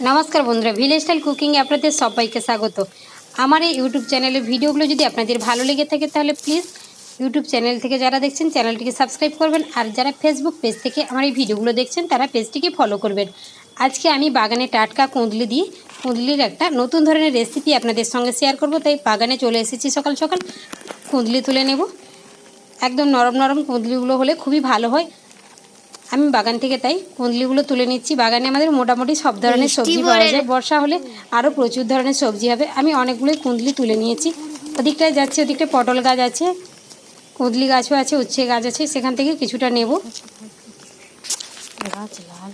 নমস্কার বন্ধুরা village style কুকিংয়ে আপনাদের সবাইকে স্বাগত। আমার এই ইউটিউব চ্যানেলের ভিডিওগুলো যদি আপনাদের ভালো লেগে থাকে তাহলে প্লিজ ইউটিউব চ্যানেল থেকে যারা দেখছেন চ্যানেলটিকে সাবস্ক্রাইব করবেন। আর যারা ফেসবুক পেজ থেকে আমার এই ভিডিওগুলো দেখছেন, তারা পেজটিকে ফলো করবেন। আজকে আমি বাগানে টাটকা কুঁদলি দিয়ে, কুঁদলির একটা নতুন ধরনের রেসিপি আপনাদের সঙ্গে শেয়ার করব। তাই বাগানে চলে এসেছি সকাল সকাল। কুঁদলি তুলে নেব। একদম নরম নরম কুঁদলিগুলো হলে খুবই ভালো হয়। আমি বাগান থেকে তাই কুঁদলিগুলো তুলে নিচ্ছি। বাগানে আমাদের মোটামুটি সব ধরনের সবজি পাওয়া যায়। বর্ষা হলে আরও প্রচুর ধরনের সবজি হবে। আমি অনেকগুলোই কুঁদলি তুলে নিয়েছি। ওদিকটায় যাচ্ছে ওদিকটায় পটল গাছ আছে কুঁদলি গাছও আছে উচ্ছে গাছ আছে সেখান থেকে কিছুটা নেব। গাছ লাল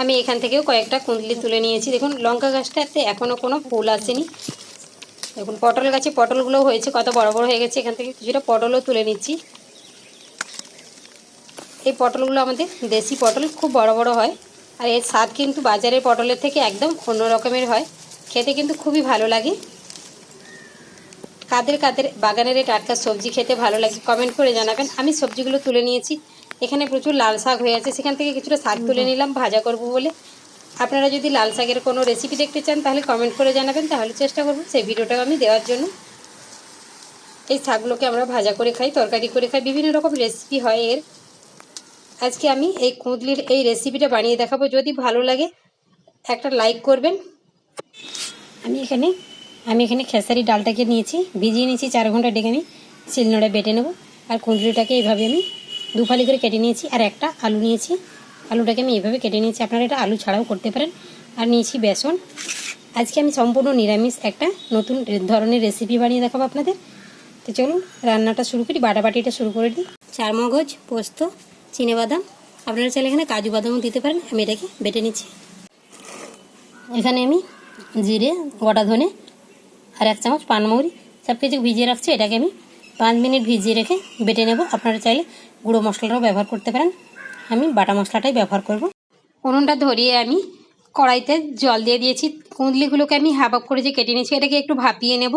আমি এখান থেকেও কয়েকটা কুঁদলি তুলে নিয়েছি। দেখুন লঙ্কা গাছটাতে এখনও কোনো ফুল আসেনি। দেখুন, পটল গাছে পটলগুলো হয়েছে, কত বড় বড় হয়ে গেছে, এখান থেকে কিছুটা পটলও তুলে নিচ্ছি। এই পটলগুলো আমাদের দেশি পটল, খুব বড় বড় হয়। আর এর স্বাদ কিন্তু বাজারের পটলের থেকে একদম অন্য রকমের হয়। খেতে কিন্তু খুবই ভালো লাগে। কাদের কাদের বাগানের এই টাটকা সবজি খেতে ভালো লাগে কমেন্ট করে জানাবেন। আমি সবজিগুলো তুলে নিয়েছি। এখানে প্রচুর লাল শাক হয়ে আছে, সেখান থেকে কিছুটা শাক তুলে নিলাম, ভাজা করব বলে। আপনারা যদি লাল শাকের কোনো রেসিপি দেখতে চান, তাহলে কমেন্ট করে জানাবেন। তাহলে চেষ্টা করব সেই ভিডিওটা আমি দেওয়ার জন্য। এই শাকগুলোকে আমরা ভাজা করে খাই, তরকারি করে খাই, বিভিন্ন রকম রেসিপি হয় এর। আজকে আমি এই কুঁদলির এই রেসিপিটা বানিয়ে দেখাবো। যদি ভালো লাগে, একটা লাইক করবেন। আমি এখানে আমি এখানে খেসারি ডালটাকে নিয়েছি, ভিজিয়ে নিয়েছি চার ঘণ্টা ডেকে আমি শিলনোড়ে বেটে নেব। আর কুঁদলিটাকে এইভাবে আমি দুফালি করে কেটে নিয়েছি, আর একটা আলু নিয়েছি। আলুটাকে আমি এইভাবে কেটে নিয়েছি। আপনারা এটা আলু ছাড়াও করতে পারেন। আর নিয়েছি বেসন। আজকে আমি সম্পূর্ণ নিরামিষ একটা নতুন ধরনের রেসিপি বানিয়ে দেখাবো আপনাদের। তো চলুন, রান্নাটা শুরু করি, বাটাবাটিটা শুরু করে দিই। চার মগজ পোস্ত বাদাম আপনারা চাইলে এখানে কাজু বাদামও দিতে পারেন। আমি এটাকে বেটে নিচ্ছি। এখানে আমি জিরে, গোটা ধনে আর এক চামচ পানমৌরি সব কিছু ভিজিয়ে রাখছি। এটাকে আমি পাঁচ মিনিট ভিজিয়ে রেখে বেটে নেব। আপনারা চাইলে গুঁড়ো মশলাটাও ব্যবহার করতে পারেন। আমি বাটা মশলাটাই ব্যবহার করব। উনুনটা ধরিয়ে আমি কড়াইতে জল দিয়ে দিয়েছি। কুঁদলিগুলোকে আমি হাফ আপ করে যে কেটে নিয়েছি, এটাকে একটু ভাপিয়ে নেব।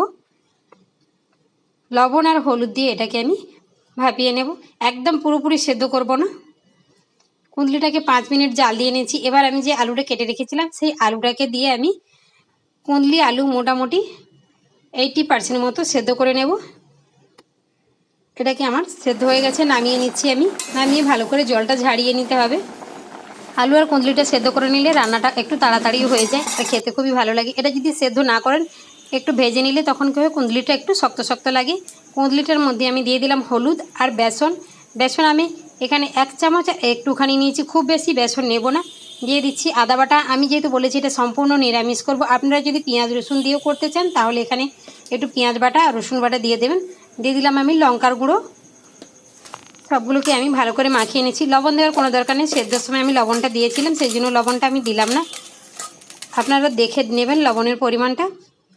লবণ আর হলুদ দিয়ে এটাকে আমি ভাপিয়ে নেব। একদম পুরোপুরি সেদ্ধ করব না। কুঁদলিটাকে পাঁচ মিনিট জাল দিয়ে নিয়েছি। এবার আমি যে আলুটা কেটে রেখেছিলাম, সেই আলুটাকে দিয়ে আমি কুঁদলি আলু মোটামুটি এইটি পার্সেন্ট মতো সেদ্ধ করে নেব। এটাকে আমার সেদ্ধ হয়ে গেছে, নামিয়ে নিচ্ছি আমি। নামিয়ে ভালো করে জলটা ঝাড়িয়ে নিতে হবে। আলু আর কুঁদলিটা সেদ্ধ করে নিলে রান্নাটা একটু তাড়াতাড়ি হয়ে যায়, আর খেতে খুবই ভালো লাগে। এটা যদি সেদ্ধ না করেন, একটু ভেজে নিলে তখন কী হয় কুঁদলিটা একটু শক্ত শক্ত লাগে। কুঁদলিটার মধ্যে আমি দিয়ে দিলাম হলুদ আর বেসন। বেসন আমি এখানে এক চামচ, একটুখানি নিয়েছি, খুব বেশি বেসন নেব না। দিয়ে দিচ্ছি আদা বাটা। আমি যেহেতু বলেছি এটা সম্পূর্ণ নিরামিষ করব, আপনারা যদি পেঁয়াজ রসুন দিয়েও করতে চান, তাহলে এখানে একটু পেঁয়াজ বাটা রসুন বাটা দিয়ে দেবেন। দিয়ে দিলাম আমি লঙ্কার গুঁড়ো। সবগুলোকে আমি ভালো করে মাখিয়ে নিচ্ছি। লবণ দেওয়ার কোনো দরকার নেই। সেদ্ধর সময় আমি লবণটা দিয়েছিলাম, সেই জন্য লবণটা আমি দিলাম না। আপনারা দেখে নেবেন লবণের পরিমাণটা।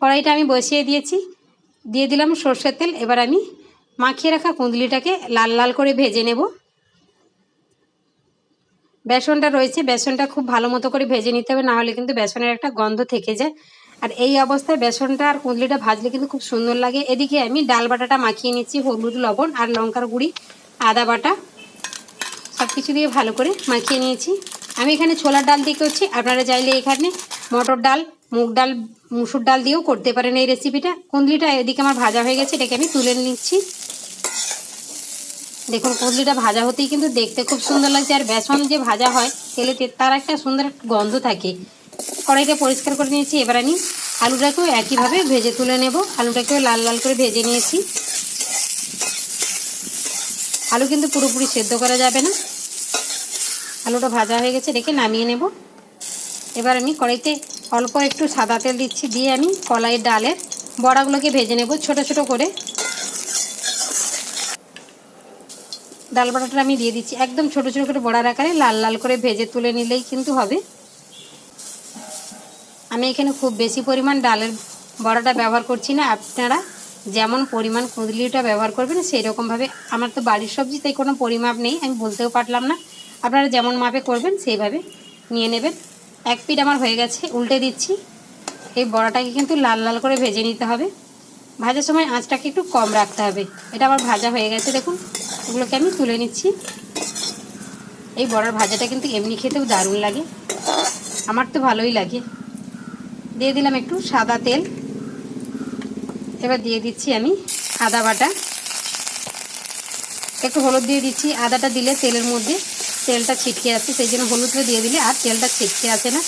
কড়াইটা আমি বসিয়ে দিয়েছি। দিয়ে দিলাম সর্ষের তেল। এবার আমি মাখিয়ে রাখা কুঁদলিটাকে লাল লাল করে ভেজে নেব। বেসনটা রয়েছে। বেসনটা খুব ভালো মতো করে ভেজে নিতে হবে নাহলে কিন্তু বেসনের একটা গন্ধ থেকে যায়। আর এই অবস্থায় বেসনটা আর কুঁদলিটা ভাজলে কিন্তু খুব সুন্দর লাগে। এদিকে আমি ডাল বাটাটা মাখিয়ে নিচ্ছি, হলুদ, লবণ আর লঙ্কার গুঁড়ি, আদা বাটা। সব কিছু দিয়ে ভালো করে মাখিয়ে নিয়েছি। আমি এখানে ছোলার ডাল দিয়ে করছি। আপনারা চাইলে এখানে মটর ডাল, মুগ ডাল, মুসুর ডাল দিয়েও করতে পারেন এই রেসিপিটা। কুঁদলিটা এদিকে আমার ভাজা হয়ে গেছে, এটাকে আমি তুলে নিচ্ছি। দেখুন, কুঁদলিটা ভাজা হতেই কিন্তু দেখতে খুব সুন্দর লাগছে। আর বেসন যে ভাজা হয় তেলেতে তার একটা সুন্দর গন্ধ থাকে। কড়াইটা পরিষ্কার করে নিয়েছি। এবার আমি আলুটাকেও একইভাবে ভেজে তুলে নেব। আলুটাকেও লাল লাল করে ভেজে নিয়েছি। আলু কিন্তু পুরোপুরি সেদ্ধ করা যাবে না। আলুটা ভাজা হয়ে গেছে, রেখে নামিয়ে নেব। এবার আমি কড়াইতে অল্প একটু সাদা তেল দিচ্ছি, দিয়ে আমি কলাইয়ের ডালের বড়াগুলোকে ভেজে নেব ছোট ছোট করে। ডাল বড়াটা আমি দিয়ে দিচ্ছি। একদম ছোট ছোট করে বড়ার আকারে লাল লাল করে ভেজে তুলে নিলেই কিন্তু হবে। আমি এখানে খুব বেশি পরিমাণ ডালের বড়াটা ব্যবহার করছি না। আপনারা যেমন পরিমাণ কুঁদলিটা ব্যবহার করবেন সেই রকমভাবে আমার তো বাড়ির সবজি তাই কোনো পরিমাপ নেই, আমি বলতেও পারলাম না। আপনারা যেমন মাপে করবেন, সেইভাবে নিয়ে নেবেন। এক পিঠ আমার হয়ে গেছে, উল্টে দিচ্ছি। এই বড়াটাকে কিন্তু লাল লাল করে ভেজে নিতে হবে। ভাজার সময় আঁচটাকে একটু কম রাখতে হবে। এটা আমার ভাজা হয়ে গেছে, দেখুন। এগুলোকে আমি তুলে নিচ্ছি। এই বড়ার ভাজাটা কিন্তু এমনি খেতেও দারুণ লাগে। আমার তো ভালোই লাগে। দিয়ে দিলাম একটু সাদা তেল। এবার দিয়ে দিচ্ছি আমি আদা বাটা। একটু হলুদ দিয়ে দিচ্ছি। আদাটা দিলে তেলের মধ্যে তেলটা ছিটকে আসে সেই জন্য হলুদটা দিয়ে দিলে আর তেলটা ছিটকে আসে না।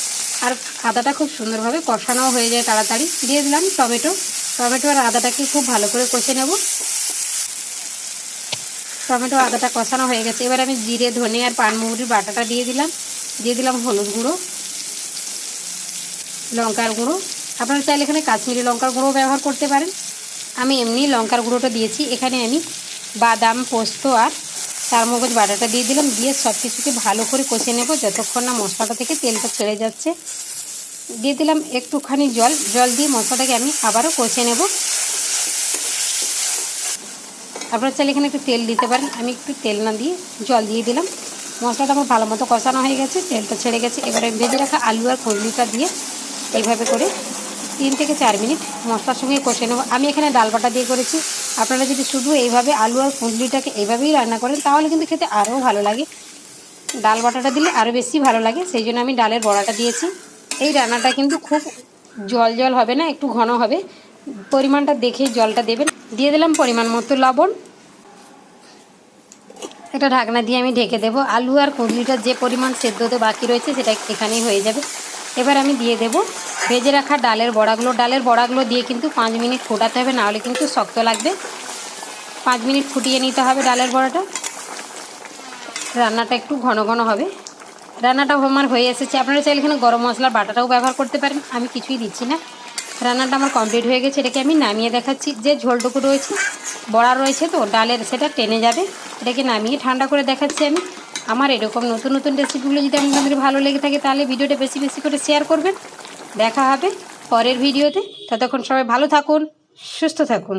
আর আদাটা খুব সুন্দরভাবে কষানোও হয়ে যায় তাড়াতাড়ি। দিয়ে দিলাম টমেটো। টমেটো আর আদাটাকে খুব ভালো করে কষে নেব। টমেটো আদাটা কষানো হয়ে গেছে। এবার আমি জিরে, ধনে আর পানমৌরির বাটাটা দিয়ে দিলাম। দিয়ে দিলাম হলুদ গুঁড়ো। লঙ্কার গুঁড়ো। আপনারা চাইলে এখানে কাশ্মীরি লঙ্কার গুঁড়ো ব্যবহার করতে পারেন। আমি এমনি লঙ্কার গুঁড়োটা দিয়েছি। এখানে আমি বাদাম, পোস্ত আর চারমগজ বাটাটা দিয়ে দিলাম। দিয়ে সব কিছুকে ভালো করে কষে নেব। যতক্ষণ না মশলাটা থেকে তেলটা ছেড়ে যাচ্ছে। দিয়ে দিলাম একটুখানি জল। জল দিয়ে মশলাটাকে আমি আবারও কষে নেব। আপনারা চাইলে এখানে একটু তেল দিতে পারেন। আমি একটু তেল না দিয়ে জল দিয়ে দিলাম। মশলাটা আমার ভালো মতো কষানো হয়ে গেছে। তেলটা ছেড়ে গেছে। এবারে ভেজে রাখা আলু আর খরলিটা দিয়ে এইভাবে করে তিন থেকে চার মিনিট মশলার সঙ্গে কষে নেব। আমি এখানে ডাল বাটা দিয়ে করেছি। আপনারা যদি শুধু এইভাবে আলু আর কুঁদলিটাকে এইভাবেই রান্না করেন, তাহলে কিন্তু খেতে আরও ভালো লাগে। ডাল বাটাটা দিলে আরও বেশি ভালো লাগে, সেই জন্য আমি ডালের বড়াটা দিয়েছি। এই রান্নাটা কিন্তু খুব জল জল হবে না, একটু ঘন হবে। পরিমাণটা দেখে জলটা দেবেন। দিয়ে দিলাম পরিমাণ মতো লবণ। এটা ঢাকনা দিয়ে আমি ঢেকে দেবো। আলু আর কুঁদলিটা যে পরিমাণ সেদ্ধতে বাকি রয়েছে, সেটা এখানেই হয়ে যাবে। এবার আমি দিয়ে দেব ভেজে রাখা ডালের বড়াগুলো। ডালের বড়াগুলো দিয়ে কিন্তু পাঁচ মিনিট ফোটাতে হবে, নাহলে কিন্তু শক্ত লাগবে। পাঁচ মিনিট ফুটিয়ে নিতে হবে ডালের বড়াটা। রান্নাটা একটু ঘন ঘন হবে। রান্নাটা আমার হয়ে এসেছে। আপনারা চাইলে এখানে গরম মশলার বাটাটাও ব্যবহার করতে পারেন। আমি কিছুই দিচ্ছি না। রান্নাটা আমার কমপ্লিট হয়ে গেছে। এটাকে আমি নামিয়ে দেখাচ্ছি। যে ঝোলটুকু রয়েছে, বড়া রয়েছে তো, ডালের সেটা টেনে যাবে। এটাকে নামিয়ে ঠান্ডা করে দেখাচ্ছি আমি। আমার এরকম নতুন নতুন রেসিপিগুলো যদি আপনাদের ভালো লেগে থাকে, তাহলে ভিডিওটা বেশি বেশি করে শেয়ার করবেন। দেখা হবে পরের ভিডিওতে। ততক্ষণ সবাই ভালো থাকুন, সুস্থ থাকুন।